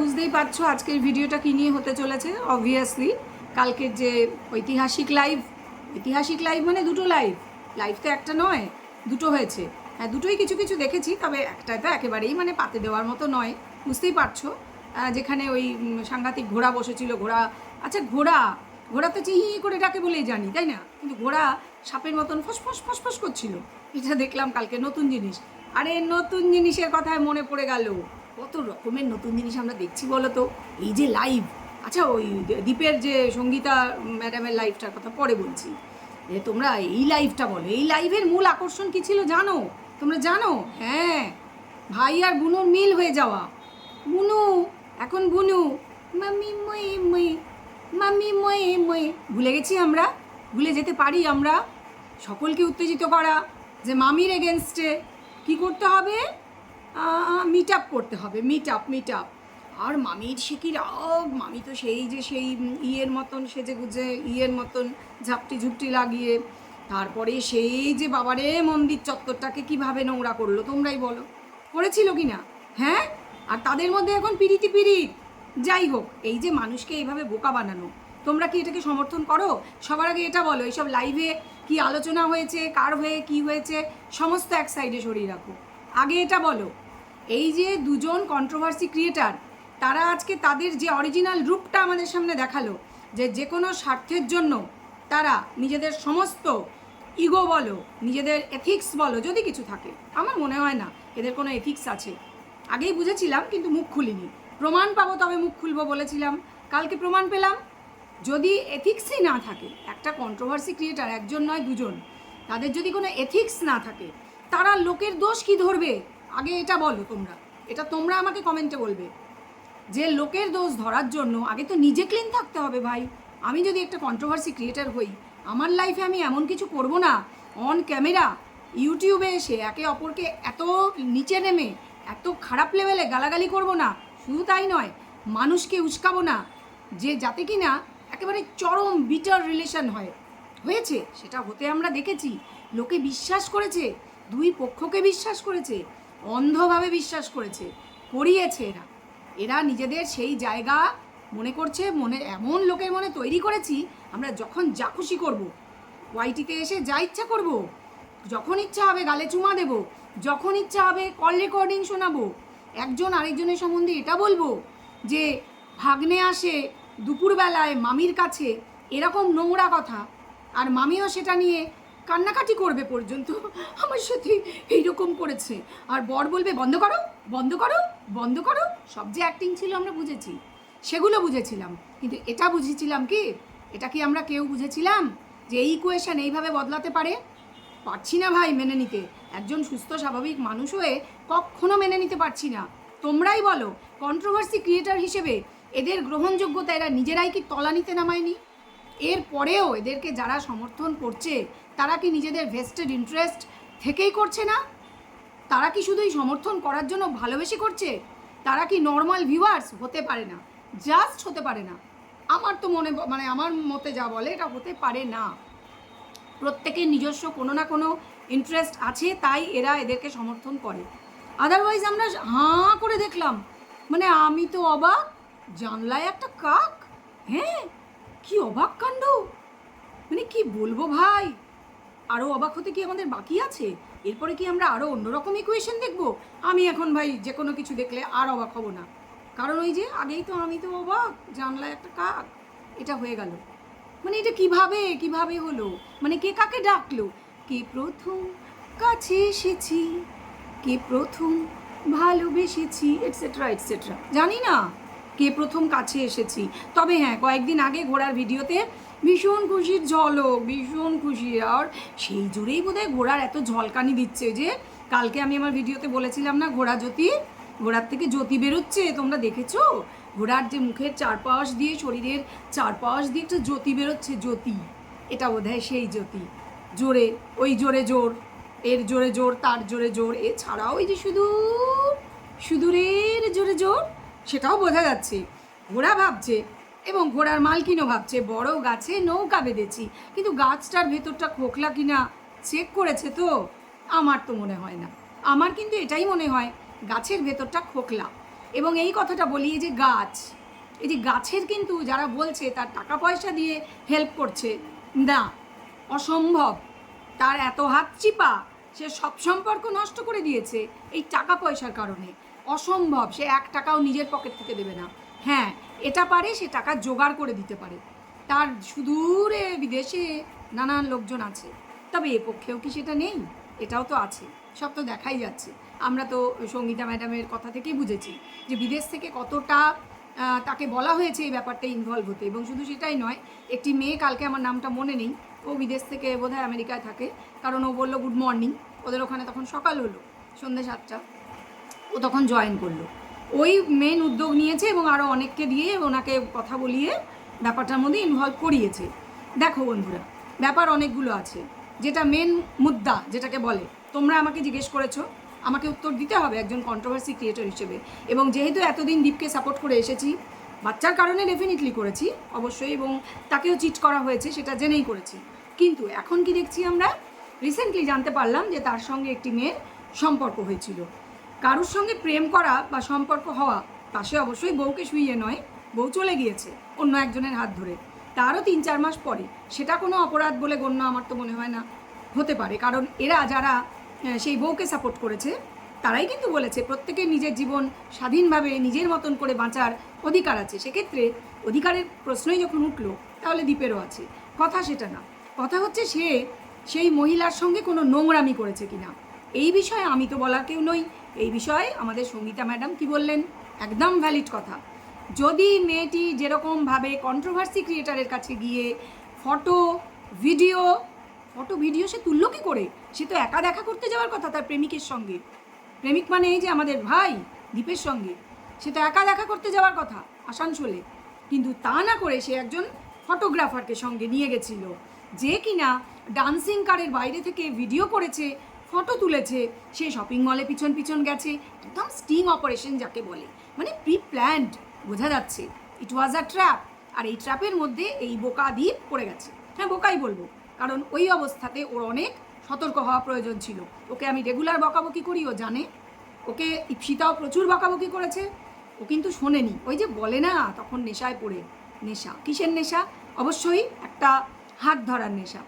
বুঝতেই পারছ আজকের ভিডিওটা কি নিয়ে হতে চলেছে। অবভিয়াসলি কালকের যে ঐতিহাসিক লাইভ ঐতিহাসিক লাইভ মানে দুটো লাইভ লাইভ তো একটা নয়, দুটো হয়েছে। হ্যাঁ দুটোই কিছু কিছু দেখেছি, তবে একটাই তো একেবারেই মানে পাতে দেওয়ার মতো নয়। বুঝতেই পারছ যেখানে ওই সাংঘাতিক ঘোড়া বসেছিল, ঘোড়া আচ্ছা ঘোড়া ঘোড়া তো চিহি করে ডাকে বলেই জানি, তাই না? কিন্তু ঘোড়া সাপের মতন ফসফস ফসফস করছিল। এটা দেখলাম কালকে নতুন জিনিস। আরে, নতুন জিনিসের কথায় মনে পড়ে গেল। কত রকমের নতুন জিনিস আমরা দেখছি বলো তো এই যে লাইভ আচ্ছা ওই দ্বীপের যে সঙ্গীতা ম্যাডামের লাইভটার কথা পরে বলছি। যে তোমরা এই লাইভটা বলো, এই লাইভের মূল আকর্ষণ কী ছিল জানো? তোমরা জানো? হ্যাঁ ভাই আর বুনুর মিল হয়ে যাওয়া। বুনু, এখন বুনু, মামি মই মই মামি মই মই ভুলে গেছি আমরা, ভুলে যেতে পারি আমরা। সকলকে উত্তেজিত করা যে মামির এগেনস্টে কি করতে হবে? মিট আপ করতে হবে মিট আপ মিট আপ আর মামির রাগ? মামি তো সেই যে সেই ইয়ের মতন সেজে গুজে, ইয়ের মতন ঝাপটি ঝুপটি লাগিয়ে, তারপরে সেই যে বাবারে মন্দির চত্বরটাকে কীভাবে নোংরা করল, তোমরাই বলো। করেছিল কি না? হ্যাঁ? আর তাদের মধ্যে এখন পিরিতি পিরিত। যাই হোক, এই যে মানুষকে এইভাবে বোকা বানানো, তোমরা কি এটাকে সমর্থন করো? সবার আগে এটা বলো, এইসব লাইভে কি আলোচনা হয়েছে, কার হয়ে কি হয়েছে, সমস্ত এক সাইডে সরিয়ে রাখো। আগে এটা বলো। এই যে দুজন কন্ট্রোভার্সি ক্রিয়েটার তারা আজকে তাদের যে অরিজিনাল রূপটা আমাদের সামনে দেখাল, যে যে কোনো স্বার্থের জন্য তারা নিজেদের সমস্ত ইগো বলো, নিজেদের এথিক্স বলো, যদি কিছু থাকে, আমার মনে হয় না এদের কোনো এথিক্স আছে। আগেই বুঝেছিলাম, কিন্তু মুখ খুলিনি। প্রমাণ পাবো তবে মুখ খুলবো বলেছিলাম। কালকে প্রমাণ পেলাম। যদি এথিক্সই না থাকে, একটা কন্ট্রোভার্সি ক্রিয়েটার একজন নয়, দুজন, তাদের যদি কোনো এথিক্স না থাকে, তারা লোকের দোষ কি ধরবে? আগে এটা বলো তোমরা। এটা তোমরা আমাকে কমেন্টে বলবে। যে লোকের দোষ ধরার জন্য আগে তো নিজে ক্লিন থাকতে হবে ভাই। আমি যদি একটা কন্ট্রোভার্সি ক্রিয়েটার হই, আমার লাইফে আমি এমন কিছু করব না। অন ক্যামেরা ইউটিউবে এসে একে অপরকে এত নিচে নেমে, এত খারাপ লেভেলে গালাগালি করব না। শুধু তাই নয়, মানুষকে উস্কাবো না। যে যাতে কি না একেবারে চরম বিটার রিলেশন হয়। হয়েছে, সেটা হতে আমরা দেখেছি। লোকে বিশ্বাস করেছে, দুই পক্ষকে বিশ্বাস করেছে। অন্ধভাবে বিশ্বাস করেছে, করিয়েছে এরা। এরা নিজেদের সেই জায়গা মনে করছে, মনে, এমন লোকের মনে তৈরি করেছি, আমরা যখন যা খুশি করব, ওয়াইটিতে এসে যা ইচ্ছা করব, যখন ইচ্ছা হবে গালে চুমা দেব, যখন ইচ্ছা হবে কল রেকর্ডিং শোনাবো, একজন আরেকজনের সম্বন্ধে এটা বলব যে, ভাগ্নে আসে দুপুরবেলায় মামির কাছে, এরকম নোংরা কথা, আর মামিও সেটা নিয়ে কান্নাকাটি করবে পর্যন্ত। আমার সাথে এইরকম করেছে। আর বর বলবে, বন্ধ করো বন্ধ করো বন্ধ করো। সব যে অ্যাক্টিং ছিল আমরা বুঝেছি। সেগুলো বুঝেছিলাম। কিন্তু এটা বুঝেছিলাম কি? এটা কি আমরা কেউ বুঝেছিলাম? যে এই ইকুয়েশন এইভাবে বদলাতে পারে? পারছি না ভাই মেনে নিতে। একজন সুস্থ, স্বাভাবিক মানুষ হয়ে কখনো মেনে নিতে পারছি না। তোমরাই বলো কন্ট্রোভার্সি ক্রিয়েটার হিসেবে এদের গ্রহণযোগ্যতা এরা নিজেরাই কি তলানিতে নামায়নি? এর পরেও এদেরকে যারা সমর্থন করছে, তারা কি নিজেদের ভেস্টেড ইন্টারেস্ট থেকেই করছে না? তারা কি শুধুই সমর্থন করার জন্য ভালোবেসে করছে? তারা কি নর্মাল ভিউয়ার্স হতে পারে না? জাস্ট হতে পারে না। আমার তো মনে মানে আমার মতে যা বলে, এটা হতে পারে না। প্রত্যেকের নিজস্ব কোনো না কোনো ইন্টারেস্ট আছে, তাই এরা এদেরকে সমর্থন করে। আদারওয়াইজ আমরা হাঁ করে দেখলাম। মানে আমি তো অবাক। জানলায় একটা কাক? হ্যাঁ? কি অবাক কাণ্ড? মানে কি বলব ভাই? আরও অবাক হতে কি আমাদের বাকি আছে? এরপরে কি আমরা আরও অন্যরকম ইকুয়েশন দেখব? আমি এখন ভাই যে কোনো কিছু দেখলে আর অবাক হব না। কারণ ওই যে আগেই তো আমি তো অবাক, জানলায় একটা কাক। এটা হয়ে গেল। মানে এটা কীভাবে কীভাবে হলো? মানে কে কাকে ডাকলো? কে প্রথম কাছে এসেছি? কে প্রথম ভালোবেসেছি? এটসেট্রা এটসেট্রা জানি না। কে প্রথম কাছে এসেছি। তবে হ্যাঁ কয়েকদিন আগে ঘোড়ার ভিডিওতে ভীষণ খুশির ঝলক, ভীষণ খুশি। আর সেই জুড়েই বোধহয় ঘোড়ার এত ঝলকানি দিচ্ছে যে, কালকে আমি আমার ভিডিওতে বলেছিলাম না, ঘোড়া জ্যোতি, ঘোড়ার থেকে জ্যোতি বেরোচ্ছে, তোমরা দেখেছ? ঘোড়ার যে মুখের চারপাশ দিয়ে, শরীরের চারপাশ দিয়ে একটা জ্যোতি বেরোচ্ছে, জ্যোতি। এটা বোধহয় সেই জ্যোতি। জোরে, ওই জোরে জোর, এর জোরে জোর, তার জোরে জোর, এছাড়াও ওই যে শুধু সুদূরের জোরে জোর সেটাও বোঝা যাচ্ছে। ঘোড়া ভাবছে এবং ঘোড়ার মালকিনও ভাবছে, বড় গাছে নৌকা বেঁধেছি, কিন্তু গাছটার ভেতরটা খোকলা কিনা চেক করেছে তো? আমার তো মনে হয় না। আমার কিন্তু এটাই মনে হয়, গাছের ভেতরটা খোকলা। এবং এই কথাটা বলি যে গাছ, এই যে গাছের কিন্তু যারা বলছে, তার টাকা পয়সা দিয়ে হেল্প করছে, না, অসম্ভব। তার এত হাত চিপা, সে সব সম্পর্ক নষ্ট করে দিয়েছে, এই টাকা পয়সার কারণে। অসম্ভব, সে এক টাকাও নিজের পকেট থেকে দেবে না। হ্যাঁ এটা পারে, সে টাকা জোগাড় করে দিতে পারে। তার সুদূরে বিদেশে নানান লোকজন আছে। তবে এ পক্ষেও কি সেটা নেই? এটাও তো আছে। সব তো দেখাই যাচ্ছে। আমরা তো সঙ্গীতা ম্যাডামের কথা থেকেই বুঝেছি যে বিদেশ থেকে কতটা তাকে বলা হয়েছে এই ব্যাপারটা ইনভলভ হতে। এবং শুধু সেটাই নয়, একটি মেয়ে কালকে আমার নামটা মনে নেই, ও বিদেশ থেকে বোধহয় আমেরিকায় থাকে। কারণ ও বলল গুড মর্নিং ওদের ওখানে তখন সকাল হলো, সন্ধ্যে সাতটা। ও তখন জয়েন করল। ওই মেন উদ্যোগ নিয়েছে এবং আরও অনেককে দিয়ে ওনাকে কথা বলিয়ে ব্যাপারটার মধ্যে ইনভলভ করিয়েছে। দেখো বন্ধুরা, ব্যাপার অনেকগুলো আছে। যেটা মেন মুদ্দা যেটাকে বলে, তোমরা আমাকে জিজ্ঞেস করেছ, আমাকে উত্তর দিতে হবে একজন কন্ট্রোভার্সি ক্রিয়েটর হিসেবে। এবং যেহেতু এতদিন দীপকে সাপোর্ট করে এসেছি, বাচ্চার কারণে ডেফিনেটলি করেছি, অবশ্যই, এবং তাকেও চিট করা হয়েছে, সেটা জেনেই করেছি। কিন্তু এখন কি দেখছি আমরা? রিসেন্টলি জানতে পারলাম যে তার সঙ্গে একটি মেয়ের সম্পর্ক হয়েছিল। কারোর সঙ্গে প্রেম করা বা সম্পর্ক হওয়া পাশে অবশ্যই বউকে শুইয়ে নয়, বউ চলে গিয়েছে অন্য একজনের হাত ধরে। তারও তিন চার মাস পরে। সেটা কোনো অপরাধ বলে গণ্য আমার তো মনে হয় না। হতে পারে, কারণ এরা যারা সেই বউকে সাপোর্ট করেছে, তারাই কিন্তু বলেছে প্রত্যেকের নিজের জীবন স্বাধীনভাবে নিজের মতন করে বাঁচার অধিকার আছে। সেক্ষেত্রে অধিকারের প্রশ্নই যখন উঠল, তাহলে দ্বীপেরও আছে। কথা সেটা না। কথা হচ্ছে সে, সেই মহিলার সঙ্গে কোনো নোংরামি করেছে কিনা। এই বিষয়ে আমি তো বলার কেউ নই। এই বিষয়ে আমাদের সঙ্গীতা ম্যাডাম কি বললেন? একদম ভ্যালিড কথা। যদি মেয়েটি যেরকমভাবে কন্ট্রোভার্সি ক্রিয়েটারের কাছে গিয়ে ফটো ভিডিও ফটো ভিডিও সে তুললো কী করে? সে তো একা দেখা করতে যাওয়ার কথা তার প্রেমিকের সঙ্গে। প্রেমিক মানে এই যে আমাদের ভাই দীপের সঙ্গে। সে তো একা দেখা করতে যাওয়ার কথা আসানসোলে। কিন্তু তা না করে সে একজন ফটোগ্রাফারকে সঙ্গে নিয়ে গেছিল। যে কিনা ডান্সিং কারের বাইরে থেকে ভিডিও করেছে ফটো তুলেছে। সে শপিং মলে পিছন পিছন গেছে। একদম স্টিং অপারেশন যাকে বলে। মানে প্রি প্ল্যান্ড বোঝা যাচ্ছে। ইট ওয়াজ আ ট্র্যাপ আর এই ট্র্যাপের মধ্যে এই বোকা দ্বীপ পড়ে গেছে। হ্যাঁ বোকাই বলব। কারণ ওই অবস্থাতে ওর অনেক সতর্ক হওয়া প্রয়োজন ছিল। ওকে আমি রেগুলার বকাবকি করি, ও জানে। ওকে ইপসিতাও প্রচুর বকাবকি করেছে। ও কিন্তু শোনেনি। ওই যে বলে না, তখন নেশায় পড়ে। নেশা। কিসের নেশা? অবশ্যই একটা হাত ধরার নেশা।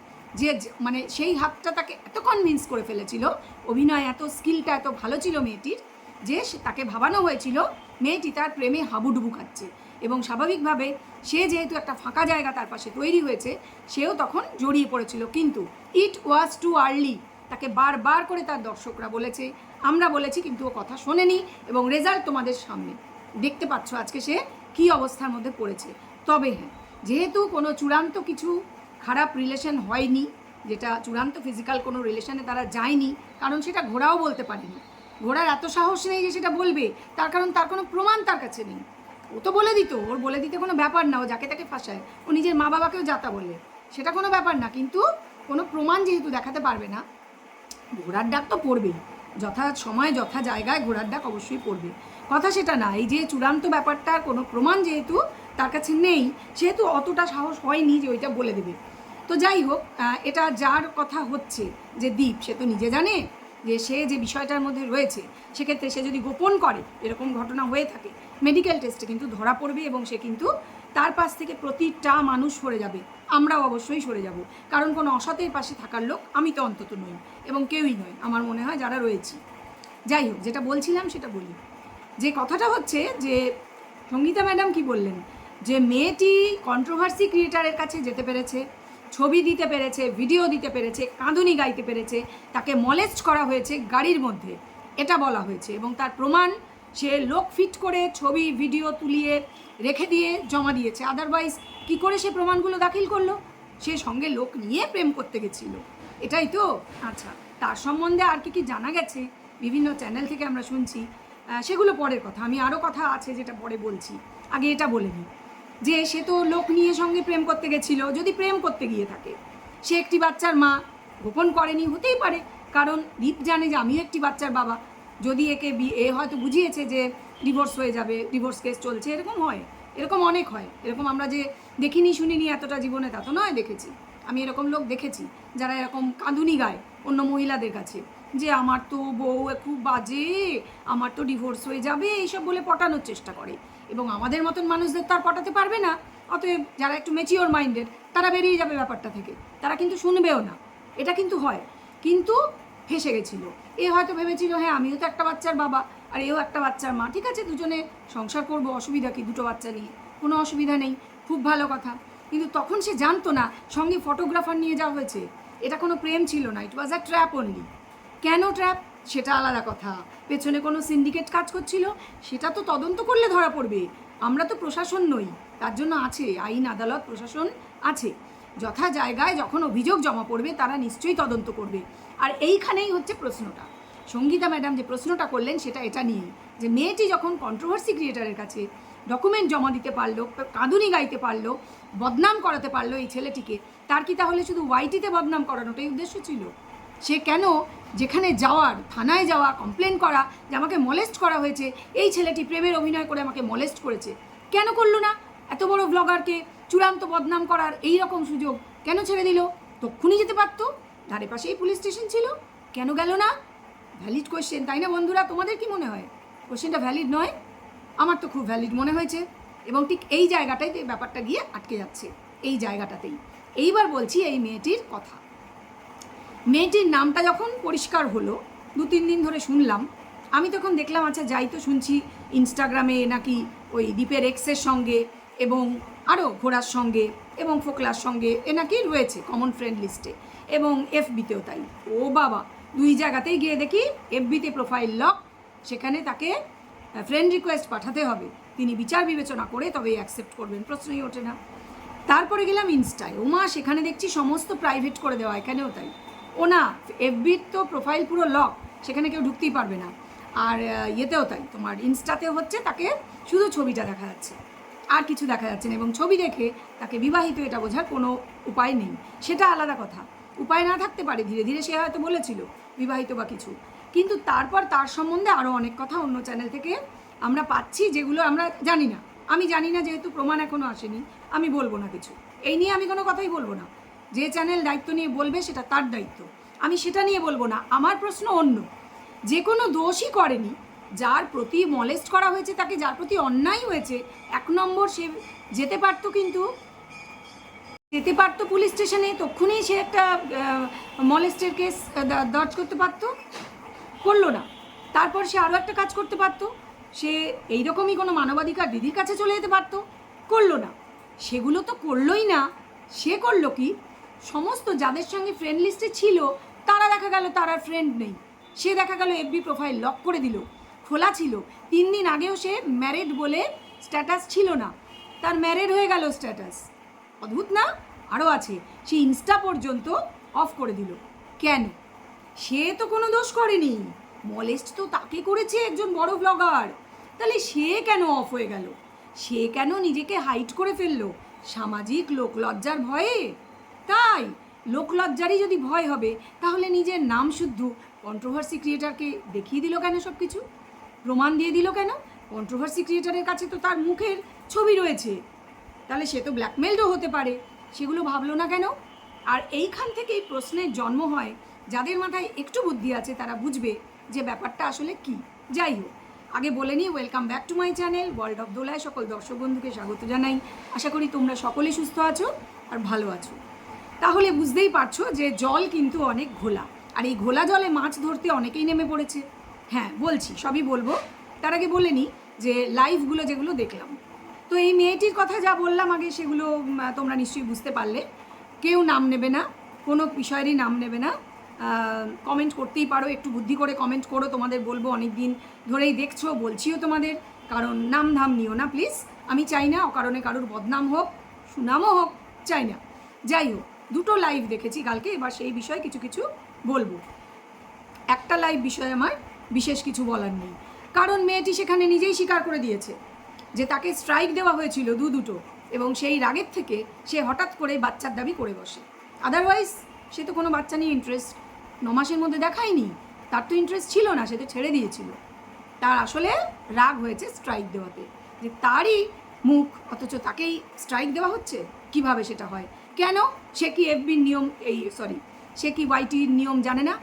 যে মানে সেই হাতটা তাকে এত কনভিন্স করে ফেলেছিল, অভিনয় এত স্কিলটা এত ভালো ছিল মেয়েটির, যে তাকে ভাবানো হয়েছিল, মেয়েটি তার প্রেমে হাবুডুবু খাচ্ছে। এবং স্বাভাবিকভাবে সে যেহেতু একটা ফাঁকা জায়গা তার পাশে তৈরি হয়েছে, সেও তখন জড়িয়ে পড়েছিল। কিন্তু ইট ওয়াজ টু আর্লি তাকে বারবার করে তার দর্শকরা বলেছে। আমরা বলেছি, কিন্তু ও কথা শোনেনি এবং রেজাল্ট তোমাদের সামনে। দেখতে পাচ্ছ আজকে সে কী অবস্থার মধ্যে পড়েছে। তবে হ্যাঁ যেহেতু কোনো চূড়ান্ত কিছু খারাপ রিলেশন হয়নি, যেটা চূড়ান্ত ফিজিক্যাল কোনো রিলেশনে তারা যায়নি, কারণ সেটা ঘোড়াও বলতে পারেনি। ঘোড়ার এত সাহস নেই যে সেটা বলবে, তার কারণ তার কোনো প্রমাণ তার কাছে নেই। ও তো বলে দিত, ওর বলে দিতে কোনো ব্যাপার না, ও যাকে তাকে ফাঁসায়, ও নিজের মা বাবাকেও যাতা বলে, সেটা কোনো ব্যাপার না, কিন্তু কোনো প্রমাণ যেহেতু দেখাতে পারবে না, ঘোড়ার ডাক তো পড়বেই, যথা সময়, যথা জায়গায় ঘোড়ার ডাক অবশ্যই পড়বে। কথা সেটা না, এই যে চূড়ান্ত ব্যাপারটার কোনো প্রমাণ যেহেতু তার কাছে নেই, সেহেতু অতটা সাহস হয়নি যে ওইটা বলে দেবে। তো যাই হোক এটা যার কথা হচ্ছে যে দ্বীপ সে তো নিজে জানে যে সে যে বিষয়টার মধ্যে রয়েছে, সেক্ষেত্রে সে যদি গোপন করে এরকম ঘটনা হয়ে থাকে মেডিকেল টেস্টে কিন্তু ধরা পড়বে এবং সে কিন্তু তার পাশ থেকে প্রতিটা মানুষ সরে যাবে, আমরাও অবশ্যই সরে যাব। কারণ কোনো অসতের পাশে থাকার লোক আমি তো অন্তত নই এবং কেউই নয় আমার মনে হয় যারা রয়েছি। যাই হোক, যেটা বলছিলাম সেটা বলি। যে কথাটা হচ্ছে যে সঙ্গীতা ম্যাডাম কি বললেন? যে মেয়েটি কন্ট্রোভার্সি ক্রিয়েটারের কাছে যেতে পেরেছে ছবি দিতে পেরেছে ভিডিও দিতে পেরেছে, কাঁদুনি গাইতে পেরেছে, তাকে মলেস্ট করা হয়েছে গাড়ির মধ্যে। এটা বলা হয়েছে এবং তার প্রমাণ সে লোক ফিট করে ছবি ভিডিও তুলিয়ে রেখে দিয়ে জমা দিয়েছে। আদারওয়াইজ কি করে সে প্রমাণগুলো দাখিল করল? সে সঙ্গে লোক নিয়ে প্রেম করতে গেছিল। এটাই তো। আচ্ছা তার সম্বন্ধে আর কি কি জানা গেছে? বিভিন্ন চ্যানেল থেকে আমরা শুনছি। সেগুলো পরের কথা। আমি আরও কথা আছে যেটা পরে বলছি। আগে এটা বলে নিই। যে সে তো লোক নিয়ে সঙ্গে প্রেম করতে গেছিল, যদি প্রেম করতে গিয়ে থাকে। সে একটি বাচ্চার মা, গোপন করেনি, হতেই পারে। কারণ দীপ জানে যে আমিও একটি বাচ্চার বাবা। যদি একে এ হয়তো বুঝিয়েছে যে ডিভোর্স হয়ে যাবে ডিভোর্স কেস চলছে, এরকম হয়। এরকম অনেক হয়। এরকম আমরা যে দেখিনি, শুনিনি এতটা জীবনে, তা তো নয় দেখেছি। আমি এরকম লোক দেখেছি যারা এরকম কাঁদুনি গায় অন্য মহিলাদের কাছে যে আমার তো বউ খুব বাজে, আমার তো ডিভোর্স হয়ে যাবে, এইসব বলে পটানোর চেষ্টা করে। এবং আমাদের মতন মানুষদের তো আর পটাতে পারবে না। অতএব যারা একটু মেচিওর মাইন্ডেড তারা বেরিয়ে যাবে ব্যাপারটা থেকে। তারা কিন্তু শুনবেও না। এটা কিন্তু হয়। কিন্তু ফেসে গেছিল। এ হয়তো ভেবেছিল হ্যাঁ আমিও তো একটা বাচ্চার বাবা, আর এও একটা বাচ্চার মা। ঠিক আছে, দুজনে সংসার করব, অসুবিধা কি? দুটো বাচ্চা নিয়ে। কোনো অসুবিধা নেই। খুব ভালো কথা। কিন্তু তখন সে জানতো না, সঙ্গে ফটোগ্রাফার নিয়ে যাওয়া হয়েছে। এটা কোনো প্রেম ছিল না। It was a trap only কেন ট্র্যাপ সেটা আলাদা কথা। পেছনে কোনো সিন্ডিকেট কাজ করছিল? সেটা তো তদন্ত করলে ধরা পড়বে। আমরা তো প্রশাসন নই। তার জন্য আছে, আইন, আদালত, প্রশাসন আছে। যথা জায়গায় যখন অভিযোগ জমা পড়বে, তারা নিশ্চয়ই তদন্ত করবে। আর এইখানেই হচ্ছে প্রশ্নটা। সঙ্গীতা ম্যাডাম যে প্রশ্নটা করলেন, সেটা এটা নিয়ে। যে মেয়েটি যখন কন্ট্রোভার্সি ক্রিয়েটারের কাছে ডকুমেন্ট জমা দিতে পারল, কাঁদুনি গাইতে পারল, বদনাম করাতে পারল এই ছেলেটিকে, তার কি তাহলে শুধু ওয়াইটিতে বদনাম করানোটাই উদ্দেশ্য ছিল? সে কেন যেখানে যাওয়ার, থানায় যাওয়া কমপ্লেন করা, যে আমাকে মলেস্ট করা হয়েছে, এই ছেলেটি প্রেমের অভিনয় করে আমাকে মলেস্ট করেছে। কেন করল না? এত বড় ব্লগারকে চূড়ান্ত বদনাম করার এই রকম সুযোগ কেন ছেড়ে দিল? তক্ষুনি যেতে পারতো? ধারে পাশেই পুলিশ স্টেশন ছিল। কেন গেল না? ভ্যালিড কোয়েশ্চেন তাই না বন্ধুরা? তোমাদের কি মনে হয়? কোয়েশ্চেনটা ভ্যালিড নয়। আমার তো খুব ভ্যালিড মনে হয়েছে। এবং ঠিক এই জায়গাটাই ব্যাপারটা গিয়ে আটকে যাচ্ছে। এই জায়গাটাতেই। এইবার বলছি এই মেয়েটির কথা। মেয়েটির নামটা যখন পরিষ্কার হলো, দু তিন দিন ধরে শুনলাম। আমি তখন দেখলাম আচ্ছা যাই তো শুনছি ইনস্টাগ্রামে নাকি ওই দ্বীপের এক্সের সঙ্গে এবং আরও ঘোড়ার সঙ্গে এবং ফোকলার সঙ্গে এ নাকি রয়েছে কমন ফ্রেন্ড লিস্টে এবং এফবিতেও তাই। ও বাবা, দুই জায়গাতেই গিয়ে দেখি এফবিতে প্রোফাইল লক সেখানে তাকে ফ্রেন্ড রিকোয়েস্ট পাঠাতে হবে। তিনি বিচার বিবেচনা করে তবেই অ্যাকসেপ্ট করবেন, প্রশ্নই ওঠে না। তারপরে গেলাম ইনস্টায় ওমা, সেখানে দেখছি সমস্ত প্রাইভেট করে দেওয়া, এখানেও তাই। ও না এফবির তো প্রোফাইল পুরো লক সেখানে কেউ ঢুকতেই পারবে না। আর ইয়েতেও তাই, তোমার ইনস্টাতেও হচ্ছে তাকে শুধু ছবিটা দেখা যাচ্ছে, আর কিছু দেখা যাচ্ছে না, এবং ছবি দেখে তাকে বিবাহিত এটা বোঝার কোনো উপায় নেই। সেটা আলাদা কথা, উপায় না থাকতে পারে, ধীরে ধীরে সে হয়তো বলেছিল বিবাহিত বা কিছু। কিন্তু তারপর তার সম্বন্ধে আরও অনেক কথা অন্য চ্যানেল থেকে আমরা পাচ্ছি, যেগুলো আমরা জানি না। আমি জানি না যেহেতু প্রমাণ এখনও আসেনি, আমি বলব না কিছু। এই নিয়ে আমি কোনো কথাই বলব না। যে চ্যানেল দায়িত্ব নিয়ে বলবে সেটা তার দায়িত্ব। আমি সেটা নিয়ে বলব না, আমার প্রশ্ন অন্য। যে কোনো দোষই করেনি, যার প্রতি মলেস্ট করা হয়েছে তাকে, যার প্রতি অন্যায় হয়েছে, এক নম্বর সে যেতে পারতো কিন্তু, যেতে পারতো পুলিশ স্টেশনে, তক্ষুনি সে একটা মলেস্টের কেস দর্জ করতে পারতো। করল না। তারপর সে আরও একটা কাজ করতে পারতো। সে এইরকমই কোনো মানবাধিকার দিদির কাছে চলে যেতে পারতো। করল না। সেগুলো তো করলোই না। সে করল কি? সমস্ত যাদের সঙ্গে ফ্রেন্ড লিস্টে ছিল, তারা দেখা গেল তার আর ফ্রেন্ড নেই। সে দেখা গেল এফবি প্রোফাইল লক করে দিল। খোলা ছিল। তিন দিন আগেও সে ম্যারেড বলে স্ট্যাটাস ছিল না। তার ম্যারেড হয়ে গেল স্ট্যাটাস অদ্ভুত না? আরও আছে। সে ইনস্টা পর্যন্ত অফ করে দিল। কেন? সে তো কোনো দোষ করেনি। মলেস্ট তো তাকে করেছে একজন বড় ব্লগার তাহলে সে কেন অফ হয়ে গেল? সে কেন নিজেকে হাইট করে ফেলল? সামাজিক লোকলজ্জার ভয়ে? তাই লোকলজ্জারই যদি ভয় হবে, তাহলে নিজের নাম শুদ্ধ কন্ট্রোভার্সি ক্রিয়েটারকে দেখিয়ে দিল কেন সব কিছু প্রমাণ দিয়ে দিল কেন? কন্ট্রোভার্সি ক্রিয়েটারের কাছে তো তার মুখের ছবি রয়েছে। তাহলে সে তো ব্ল্যাকমেলডও হতে পারে। সেগুলো ভাবলো না কেন? আর এইখান থেকেই প্রশ্নের জন্ম হয়, যাদের মাথায় একটু বুদ্ধি আছে তারা বুঝবে যে ব্যাপারটা আসলে কি। যাই হোক, আগে বলে নিই welcome back to my channel world of দোলায় সকল দর্শক বন্ধুকে স্বাগত জানাই। আশা করি তোমরা সকলে সুস্থ আছো আর ভালো আছো। তাহলে বুঝতেই পারছ যে জল কিন্তু অনেক ঘোলা। আর এই ঘোলা জলে মাছ ধরতে অনেকেই নেমে পড়েছে। হ্যাঁ বলছি, সবই বলব। তার আগে বলে নিই যে লাইভগুলো যেগুলো দেখলাম। তো এই মেয়েটির কথা যা বললাম আগে, সেগুলো তোমরা নিশ্চয়ই বুঝতে পারলে। কেউ নাম নেবে না, কোনো বিষয়েরই নাম নেবে না। কমেন্ট করতেই পারো, একটু বুদ্ধি করে কমেন্ট করো। তোমাদের বলব অনেক দিন ধরেই দেখছ, বলছিও তোমাদের। কারণ নাম ধাম নিও না প্লিজ আমি চাই না অকারণে কারোর বদনাম হোক, সুনামও হোক, চাই না। যাই হোক দুটো লাইভ দেখেছি কালকে, এবার সেই বিষয়ে কিছু কিছু বলব। একটা লাইভ বিষয়ে আমার বিশেষ কিছু বলার নেই। কারণ মেয়েটি সেখানে নিজেই স্বীকার করে দিয়েছে যে তাকে স্ট্রাইক দেওয়া হয়েছিল দু দুটো এবং সেই রাগের থেকে সে হঠাৎ করে বাচ্চার দাবি করে বসে। আদারওয়াইজ সে তো কোনো বাচ্চা নিয়ে ইন্টারেস্ট ন মাসের মধ্যে দেখায়নি। তার তো ইন্টারেস্ট ছিল না, সে তো ছেড়ে দিয়েছিল। তার আসলে রাগ হয়েছে স্ট্রাইক দেওয়াতে। যে তারই মুখ, অথচ তাকেই স্ট্রাইক দেওয়া হচ্ছে? কীভাবে সেটা হয়? কেন? সে কি এফবির নিয়ম, এই সরি সে কি ওয়াইটির নিয়ম জানে না?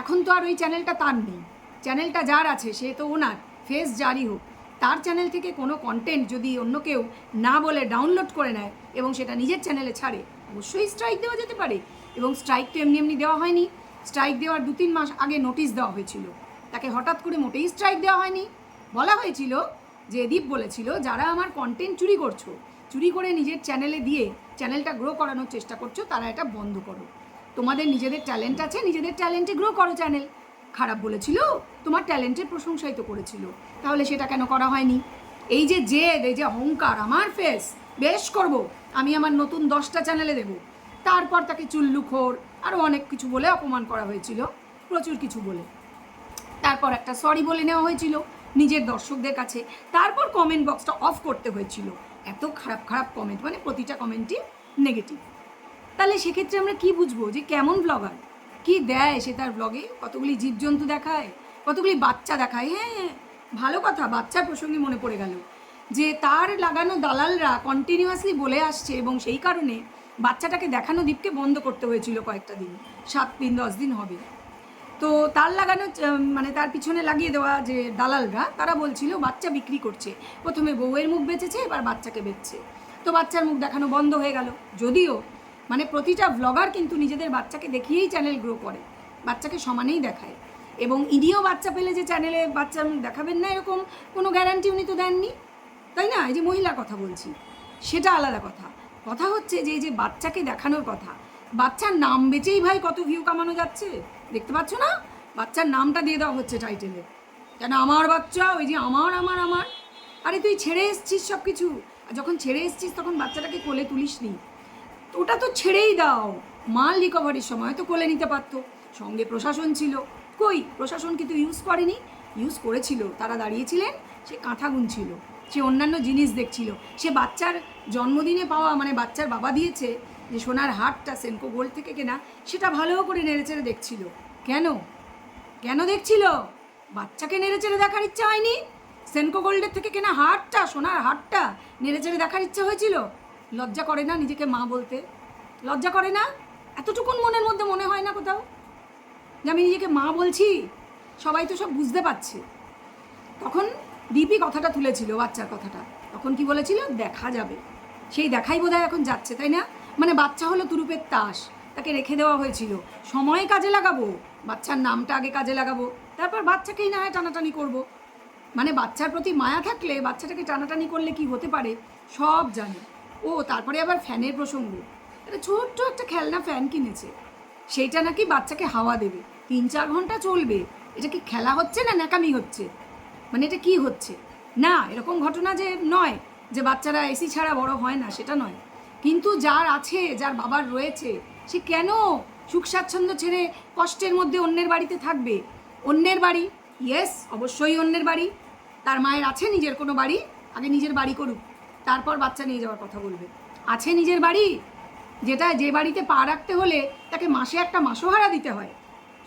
এখন তো আর ওই চ্যানেলটা তার নেই। চ্যানেলটা যার আছে, সে তো ওনার। ফেস জারি হোক। তার চ্যানেল থেকে কোনো কন্টেন্ট যদি অন্য কেউ না বলে ডাউনলোড করে নেয় এবং সেটা নিজের চ্যানেলে ছাড়ে, অবশ্যই স্ট্রাইক দেওয়া যেতে পারে। এবং স্ট্রাইক তো এমনি এমনি দেওয়া হয়নি। স্ট্রাইক দেওয়ার দু তিন মাস আগে নোটিশ দেওয়া হয়েছিল। তাকে হঠাৎ করে মোটেই স্ট্রাইক দেওয়া হয়নি। বলা হয়েছিল যে দীপ বলেছিল, যারা আমার কন্টেন্ট চুরি করছ চুরি করে নিজের চ্যানেলে দিয়ে চ্যানেলটা গ্রো করানোর চেষ্টা করছ, তারা এটা বন্ধ করো। তোমাদের নিজেদের ট্যালেন্ট আছে, নিজেদের ট্যালেন্টে গ্রো করো চ্যানেল খারাপ বলেছিল, তোমার ট্যালেন্টের প্রশংসাই তো করেছিল। তাহলে সেটা কেন করা হয়নি? এই যে জেদ, এই যে অহংকার আমার ফেস বেশ করব, আমি আমার নতুন দশটা চ্যানেলে দেব। তারপর তাকে চুল্লুখোর আরও অনেক কিছু বলে অপমান করা হয়েছিল, প্রচুর কিছু বলে। তারপর একটা সরি বলে নেওয়া হয়েছিল, নিজের দর্শকদের কাছে। তারপর কমেন্ট বক্সটা অফ করতে হয়েছিল। এত খারাপ খারাপ কমেন্ট মানে প্রতিটা কমেন্টই নেগেটিভ তাহলে সেক্ষেত্রে আমরা কি বুঝব যে কেমন ব্লগার কি দেয় সে তার ব্লগে কতগুলি জীবজন্তু দেখায়? কতগুলি বাচ্চা দেখায়? হ্যাঁ হ্যাঁ, ভালো কথা বাচ্চার প্রসঙ্গে মনে পড়ে গেল যে তার লাগানো দালালরা কন্টিনিউয়াসলি বলে আসছে এবং সেই কারণে বাচ্চাটাকে দেখানো দ্বীপকে বন্ধ করতে হয়েছিল কয়েকটা দিন সাত দিন দশ দিন হবে। তো তার লাগানো মানে তার পিছনে লাগিয়ে দেওয়া যে দালালরা, তারা বলছিল, বাচ্চা বিক্রি করছে। প্রথমে বউয়ের মুখ বেচেছে, এবার বাচ্চাকে বেচছে। তো বাচ্চার মুখ দেখানো বন্ধ হয়ে গেল। যদিও মানে প্রতিটা ব্লগার কিন্তু নিজেদের বাচ্চাকে দেখিয়েই চ্যানেল গ্রো করে, বাচ্চাকে সমানেই দেখায়। এবং ইনিও বাচ্চা পেলে যে চ্যানেলে বাচ্চার মুখ দেখাবেন না এরকম, কোনো গ্যারান্টি উনি তো দেননি। তাই না? এই যে মহিলার কথা বলছি, সেটা আলাদা কথা। কথা হচ্ছে যে, এই যে বাচ্চাকে দেখানোর কথা, বাচ্চার নাম বেচেই ভাই কত ভিউ কামানো যাচ্ছে? দেখতে পাচ্ছ না? বাচ্চার নামটা দিয়ে দেওয়া হচ্ছে টাইটেলে কেন আমার বাচ্চা? ওই যে আমার আমার আমার। আরে তুই ছেড়ে এসছিস সব কিছু আর যখন ছেড়ে এসছিস তখন বাচ্চাটাকে কোলে তুলিস নি ওটা তো ছেড়েই দাও। মাল রিকভারির সময় তো কোলে নিতে পারতো। সঙ্গে প্রশাসন ছিল। কই? প্রশাসন কিন্তু ইউজ করেনি? ইউজ করেছিল। তারা দাঁড়িয়েছিলেন। সে কাঁথা গুনছিল। সে অন্যান্য জিনিস দেখছিল। সে বাচ্চার জন্মদিনে পাওয়া মানে বাচ্চার বাবা দিয়েছে যে সোনার হাটটা সেনকো গোল্ড থেকে কেনা, সেটা ভালো করে নেড়েচেড়ে দেখছিল। কেন? কেন দেখছিল? বাচ্চাকে নেড়েচেড়ে দেখার ইচ্ছা হয়নি? সেনকো গোল্ডের থেকে কেনা হাটটা সোনার হাটটা নেড়েচেড়ে দেখার ইচ্ছা হয়েছিল? লজ্জা করে না নিজেকে মা বলতে? লজ্জা করে না? এতটুকুন মনের মধ্যে মনে হয় না কোথাও? যে আমি নিজেকে মা বলছি? সবাই তো সব বুঝতে পারছে। তখন দীপই কথাটা তুলেছিল, বাচ্চার কথাটা। তখন কি বলেছিল? দেখা যাবে। সেই দেখাই বোধহয় এখন যাচ্ছে, তাই না? মানে বাচ্চা হলো তুরুপের তাস, তাকে রেখে দেওয়া হয়েছিল। সময়ে কাজে লাগাবো, বাচ্চার নামটা আগে কাজে লাগাবো, তারপর বাচ্চাকেই না হয় টানাটানি করব। মানে বাচ্চার প্রতি মায়া থাকলে বাচ্চাটাকে টানাটানি করলে কি হতে পারে? সব জানে। ও, তারপরে আবার ফ্যানের প্রসঙ্গ। একটা ছোট্ট একটা খেলনা ফ্যান কিনেছে। সেইটা নাকি বাচ্চাকে হাওয়া দেবে। তিন চার ঘণ্টা চলবে। এটা কি খেলা হচ্ছে না ন্যাকামি হচ্ছে? মানে এটা কি হচ্ছে? না, এরকম ঘটনা যে নয়, যে বাচ্চারা এসি ছাড়া বড় হয় না, সেটা নয়। কিন্তু যার আছে, যার বাবার রয়েছে, সে কেন সুখ স্বাচ্ছন্দ্য ছেড়ে কষ্টের মধ্যে অন্যের বাড়িতে থাকবে? অন্যের বাড়ি? ইয়েস অবশ্যই অন্যের বাড়ি। তার মায়ের আছে নিজের কোনো বাড়ি? আগে নিজের বাড়ি করুক, তারপর বাচ্চা নিয়ে যাওয়ার কথা বলবে। আছে নিজের বাড়ি? যেটা, যে বাড়িতে পা রাখতে হলে তাকে মাসে একটা মাসোহারা দিতে হয়,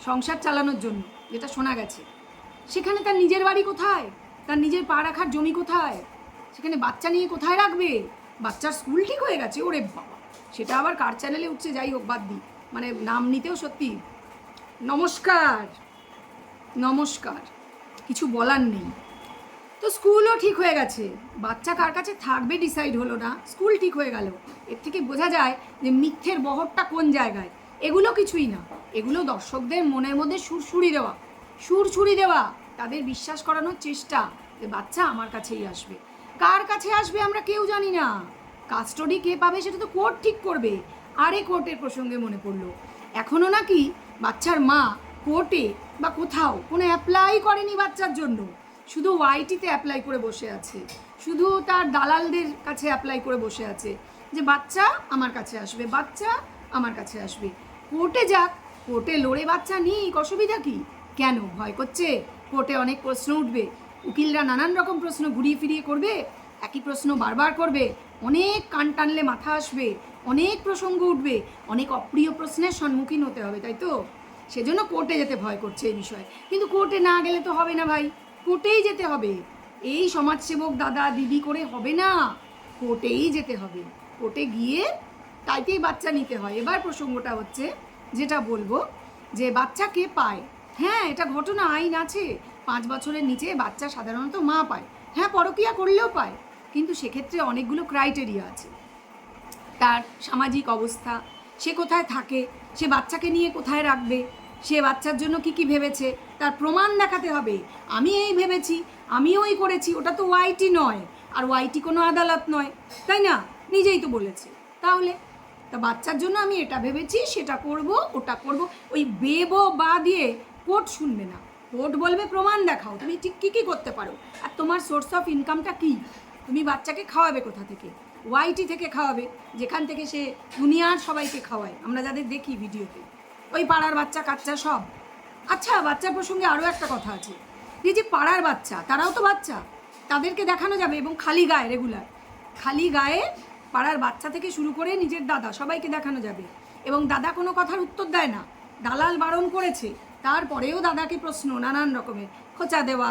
সংসার চালানোর জন্য, যেটা শোনা গেছে। সেখানে তার নিজের বাড়ি কোথায়? তার নিজের পা রাখার জমি কোথায়? সেখানে বাচ্চা নিয়ে কোথায় রাখবে? বাচ্চার স্কুল ঠিক হয়ে গেছে, ওরে বাবা। সেটা আবার কার চ্যানেলে উঠছে, যাই হোক, বাদ দিই মানে নাম নিতেও সত্যি। নমস্কার। নমস্কার। কিছু বলার নেই। তো স্কুলও ঠিক হয়ে গেছে। বাচ্চা কার কাছে থাকবে ডিসাইড হলো না, স্কুল ঠিক হয়ে গেল। এর থেকে বোঝা যায় যে মিথ্যের বহরটা কোন জায়গায়। এগুলো কিছুই না। এগুলো দর্শকদের মনের মধ্যে সুরসুরি দেওয়া। সুরসুরি দেওয়া। তাদের বিশ্বাস করানোর চেষ্টা যে বাচ্চা আমার কাছেই আসবে। কার কাছে আসবে আমরা কেউ জানি না। কাস্টডি কে পাবে সেটা তো কোর্ট ঠিক করবে। আরে কোর্টের প্রসঙ্গে মনে পড়ল। এখনও নাকি বাচ্চার মা কোর্টে বা কোথাও কোনো অ্যাপ্লাই করেনি বাচ্চার জন্য। শুধু ওয়াইটিতে অ্যাপ্লাই করে বসে আছে। শুধু তার দালালদের কাছে অ্যাপ্লাই করে বসে আছে যে, বাচ্চা আমার কাছে আসবে, বাচ্চা আমার কাছে আসবে। কোর্টে যাক কোর্টে লড়ে বাচ্চা নিক, অসুবিধা কি? কেন? ভয় করছে? কোর্টে অনেক প্রশ্ন উঠবে। উকিলরা নানান রকম প্রশ্ন ঘুরিয়ে ফিরিয়ে করবে, একই প্রশ্ন বারবার করবে, অনেক কান টানলে মাথা আসবে, অনেক প্রসঙ্গ উঠবে, অনেক অপ্রিয় প্রশ্নের সম্মুখীন হতে হবে, তাই তো? সেজন্য কোর্টে যেতে ভয় করছে এই বিষয়ে। কিন্তু কোর্টে না গেলে তো হবে না ভাই, কোর্টেই যেতে হবে। এই সমাজসেবক দাদা দিদি করে হবে না, কোর্টেই যেতে হবে। কোর্টে গিয়ে তাইতেই বাচ্চা নিতে হয়। এবার প্রসঙ্গটা হচ্ছে, যেটা বলব, যে বাচ্চা কে পায়। হ্যাঁ এটা ঘটনা আইন আছে। পাঁচ বছরের নিচে বাচ্চা সাধারণত মা পায়। হ্যাঁ পরকিয়া করলেও পায়, কিন্তু সেক্ষেত্রে অনেকগুলো ক্রাইটেরিয়া আছে। তার সামাজিক অবস্থা, সে কোথায় থাকে, সে বাচ্চাকে নিয়ে কোথায় রাখবে, সে বাচ্চার জন্য কি কি ভেবেছে, তার প্রমাণ দেখাতে হবে। আমি এই ভেবেছি আমি ওই করেছি, ওটা তো ওয়াইটি নয়, আর ওয়াইটি কোনো আদালত নয়, তাই না? নিজেই তো বলেছে। তাহলে, তা বাচ্চার জন্য আমি এটা ভেবেছি, সেটা করব, ওটা করব, ওই বেব বা দিয়ে কোর্ট শুনবে না। কোর্ট বলবে প্রমাণ দেখাও, তুমি ঠিক কী কী করতে পারো? আর তোমার সোর্স অফ ইনকামটা কী? তুমি বাচ্চাকে খাওয়াবে কোথা থেকে? ওয়াইটি থেকে খাওয়াবে, যেখান থেকে সে দুনিয়ার সবাইকে খাওয়ায়। আমরা যাদের দেখি ভিডিওতে। ওই পাড়ার বাচ্চা, কাচ্চা সব। আচ্ছা বাচ্চার প্রসঙ্গে আরও একটা কথা আছে। যে যে পাড়ার বাচ্চা, তারাও তো বাচ্চা। তাদেরকে দেখানো যাবে এবং খালি গায়ে রেগুলার খালি গায়ে পাড়ার বাচ্চা থেকে শুরু করে নিজের দাদা সবাইকে দেখানো যাবে। এবং দাদা কোনো কথার উত্তর দেয় না। দালাল বারণ করেছে। তারপরেও দাদাকে প্রশ্ন নানান রকমের। খোঁচা দেওয়া,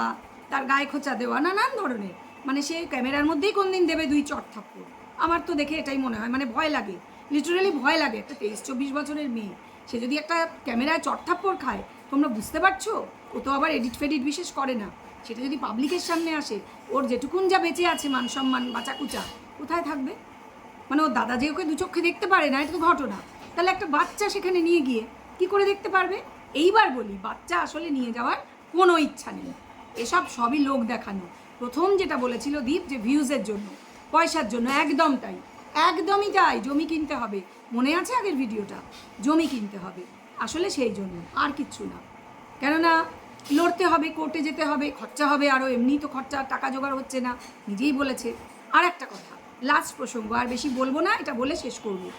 তার গায়ে খোঁচা দেওয়া, নানান ধরনের। মানে সে ক্যামেরার মধ্যেই কোন দিন দেবে দুই চট থাপ্পড়। আমার তো দেখে এটাই মনে হয় মানে ভয় লাগে। লিটারালি ভয় লাগে একটা তেইশ, চব্বিশ বছরের মেয়ে। সে যদি একটা ক্যামেরায় চট থাপ্পড় খায়, তোমরা বুঝতে পারছ? ও তো আবার এডিট ফেডিট বিশেষ করে না। সেটা যদি পাবলিকের সামনে আসে, ওর যেটুকুন যা বেঁচে আছে মান সম্মান, বাঁচাকুচা, কোথায় থাকবে? মানে ওর দাদা যে ওকে দু চোখে দেখতে পারে না, এটা তো ঘটনা। তাহলে একটা বাচ্চা সেখানে নিয়ে গিয়ে কি করে দেখতে পারবে? এইবার বলি, বাচ্চা আসলে নিয়ে যাওয়ার কোনো ইচ্ছা নেই। এসব সবই লোক দেখানো। প্রথম যেটা বলেছিল দীপ যে ভিউজের জন্য, পয়সার জন্য, একদম তাই। একদমই তাই, জমি কিনতে হবে। মনে আছে আগের ভিডিওটা? জমি কিনতে হবে। আসলে সেই জন্য, আর কিচ্ছু না। কেননা, লড়তে হবে কোর্টে যেতে হবে, খরচা হবে আরও এমনি তো খরচা, টাকা জোগাড় হচ্ছে না। নিজেই বলেছে। আর একটা কথা লাস্ট প্রসঙ্গ, আর বেশি বলব না, এটা বলে শেষ করব।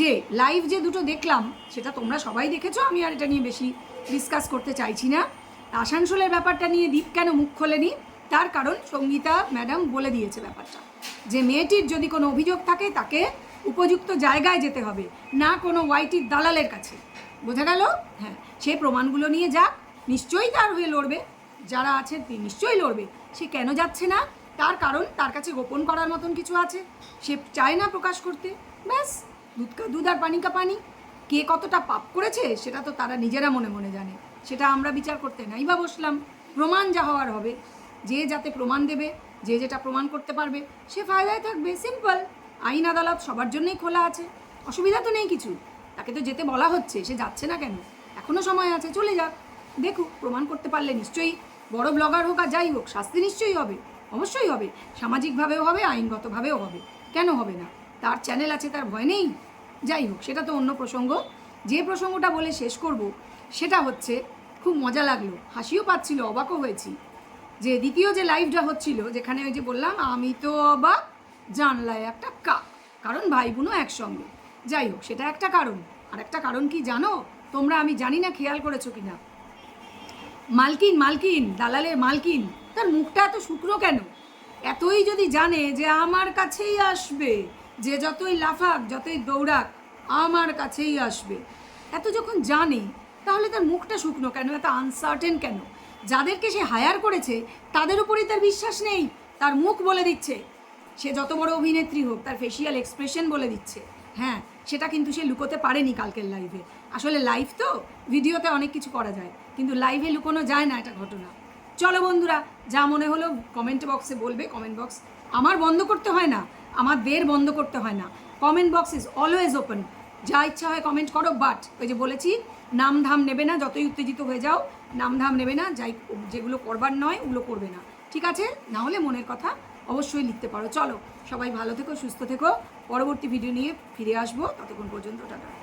যে লাইভ যে দুটো দেখলাম, সেটা তোমরা সবাই দেখেছ, আমি আর এটা নিয়ে বেশি ডিসকাস করতে চাইছি না। আসানসোলের ব্যাপারটা নিয়ে দীপ কেন মুখ খোলেনি? তার কারণ সঙ্গীতা ম্যাডাম বলে দিয়েছে ব্যাপারটা। যে মেয়েটির যদি কোনো অভিযোগ থাকে, তাকে উপযুক্ত জায়গায় যেতে হবে, না কোনো ওয়াইটির দালালের কাছে। বোঝা গেল? হ্যাঁ সে প্রমাণগুলো নিয়ে যাক, নিশ্চয়ই তার হয়ে লড়বে। যারা আছে তিনি নিশ্চয়ই লড়বে। সে কেন যাচ্ছে না? তার কারণ তার কাছে গোপন করার মতন কিছু আছে। সে চায় না প্রকাশ করতে। ব্যাস। দুধ কা দুধ আর পানি কা পানি? কে কতটা পাপ করেছে, সেটা তো তারা নিজেরা মনে মনে জানে। সেটা আমরা বিচার করতে নাই বা বসলাম। প্রমাণ যা হওয়ার হবে। যে যাতে প্রমাণ দেবে, যে যেটা প্রমাণ করতে পারবে, সে ফায়দায় থাকবে। সিম্পল। আইন আদালত সবার জন্যই খোলা আছে। অসুবিধা তো নেই কিছু। তাকে তো যেতে বলা হচ্ছে, সে যাচ্ছে না কেন? এখনও সময় আছে, চলে যাক। দেখুক, প্রমাণ করতে পারলে নিশ্চয়ই বড় ব্লগার হোক আর যাই হোক, শাস্তি নিশ্চয়ই হবে। অবশ্যই হবে। সামাজিকভাবেও হবে, আইনগতভাবেও হবে। কেন হবে না? তার চ্যানেল আছে, তার ভয় নেই। যাই হোক, সেটা তো অন্য প্রসঙ্গ। যে প্রসঙ্গটা বলে শেষ করব, সেটা হচ্ছে, খুব মজা লাগল, হাসিও পাচ্ছিল, অবাকও হয়েছি। যে দ্বিতীয় যে লাইভটা হচ্ছিল, যেখানে ওই যে বললাম, আমি তো অবাক, জানলায় একটা কাক, কারণ ভাই বোনও একসঙ্গে। যাই হোক, সেটা একটা কারণ। আর একটা কারণ কি জানো? তোমরা আমি জানি না খেয়াল করেছ কি না মালকিন মালকিন, দালালের মালকিন, তার মুখটা এত শুকনো কেন? এতই যদি জানে যে আমার কাছেই আসবে। যে যতই লাফাক, যতই দৌড়াক, আমার কাছেই আসবে। এত যখন জানে, তাহলে তার মুখটা শুকনো কেন, এত আনসার্টেন কেন? যাদেরকে সে হায়ার করেছে, তাদের উপরেই তার বিশ্বাস নেই, তার মুখ বলে দিচ্ছে। সে যত বড় অভিনেত্রী হোক, তার ফেসিয়াল এক্সপ্রেশন বলে দিচ্ছে। হ্যাঁ সেটা কিন্তু সে লুকোতে পারেনি কালকের লাইভে আসলে লাইভ তো ভিডিওতে অনেক কিছু করা যায়, কিন্তু লাইভে লুকোনো যায় না এটা ঘটনা। চলো বন্ধুরা, যা মনে হলো কমেন্ট বক্সে বলবে। কমেন্ট বক্স আমার বন্ধ করতে হয় না। আমাদের বন্ধ করতে হয় না। Comment box is always open যা ইচ্ছা হয় কমেন্ট করো বাট ওই যে বলেছি নাম ধাম নেবে না, যতই উত্তেজিত হয়ে যাও নাম ধাম নেবে না, যাই যেগুলো করবার নয়, ওগুলো করবে না। ঠিক আছে? না হলে মনের কথা অবশ্যই লিখতে পারো। চলো, সবাই ভালো থেকো, সুস্থ থেকো। পরবর্তী ভিডিও নিয়ে ফিরে আসব। ততক্ষণ পর্যন্ত, টাটা।